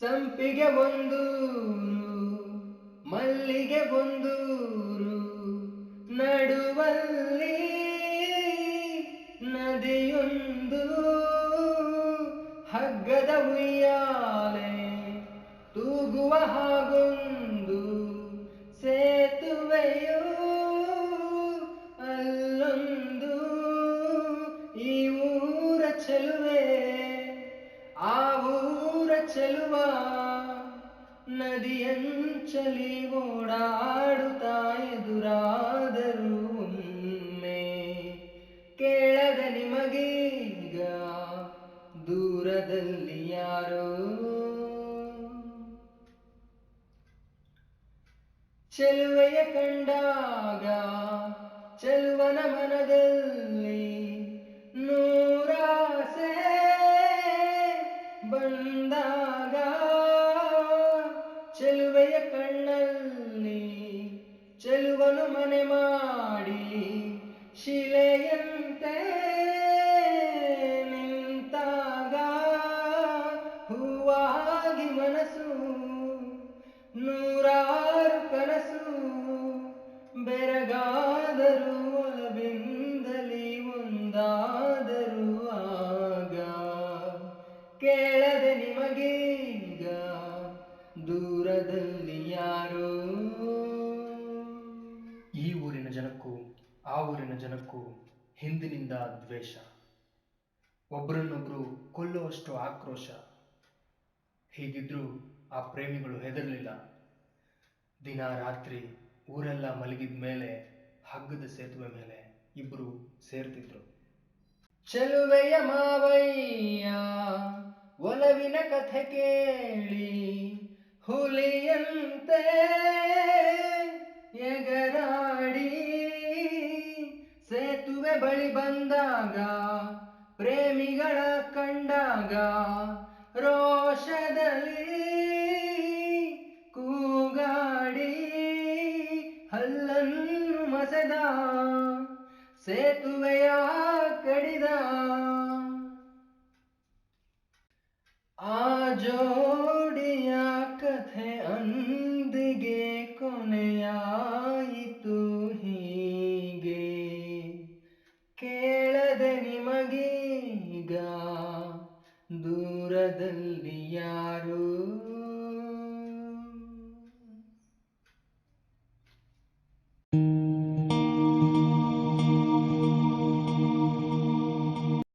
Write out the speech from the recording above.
ಸಂಪಿಗೆ ಒಂದೂರು ಮಲ್ಲಿಗೆ ಒಂದೂರು ನಡುವಲ್ಲಿ ನದಿಯೊಂದು ಹಗ್ಗದ ಉಯ್ಯಾಲೆ ತೂಗುವ ಹಾಗೊಂದು. ಚೆಲುವ. ನದಿಯಂಚಲಿ ಓಡಾಡುತ್ತಾ ಎದುರಾದರು ಒಮ್ಮೆ ಕೇಳದ ನಿಮಗೀಗ ದೂರದಲ್ಲಿ ಯಾರೋ. ಚೆಲುವೆಯ ಕಂಡಾಗ ಚೆಲುವನ ಮನದಲ್ಲಿ ಬಂದಾಗ ಚೆಲುವೆಯ ಕಣ್ಣಲ್ಲಿ ಚೆಲುವನು ಮನೆ ಮಾಡಿ ಶಿಲೆಯಂತೆ ನಿಂತಾಗ ಹೂವಾಗಿ ಮನಸ್ಸು ನೂರಾರು ಕನಸು ಬೆರಗಾದರು ದೂರದಲ್ಲಿ ಯಾರು? ಈ ಊರಿನ ಜನಕ್ಕೂ, ಆ ಊರಿನ ಜನಕ್ಕೂ ಹಿಂದಿನಿಂದ ದ್ವೇಷ. ಒಬ್ಬರನ್ನೊಬ್ಬರು ಕೊಲ್ಲುವಷ್ಟು ಆಕ್ರೋಶ. ಹೀಗಿದ್ರೂ ಆ ಪ್ರೇಮಿಗಳು ಹೆದರಲಿಲ್ಲ. ದಿನ ರಾತ್ರಿ ಊರೆಲ್ಲ ಮಲಗಿದ ಮೇಲೆ, ಹಗ್ಗದ ಸೇತುವೆ ಮೇಲೆ ಇಬ್ಬರು ಸೇರ್ತಿದ್ರು. ಚೆಲುವೆಯ ಮಾವಯ್ಯ, ಒಲವಿನ ಕಥೆ ಕೇಳಿ. ಹುಲಿಯಂತೆ ಎಗರಾಡಿ ಸೇತುವೆ ಬಳಿ ಬಂದಾಗ, ಪ್ರೇಮಿಗಳ ಕಂಡಾಗ, ರೋಷದಲ್ಲಿ ಕೂಗಾಡಿ ಹಲ್ಲನ್ನು ಮಸೆದ ಸೇತುವೆಯ ಕಡಿದ ಆ ಜೋಡಿಯ ಸಿಗದೆ ನಿಮಗೀಗ ದೂರದಲ್ಲಿ ಯಾರು thank mm-hmm. you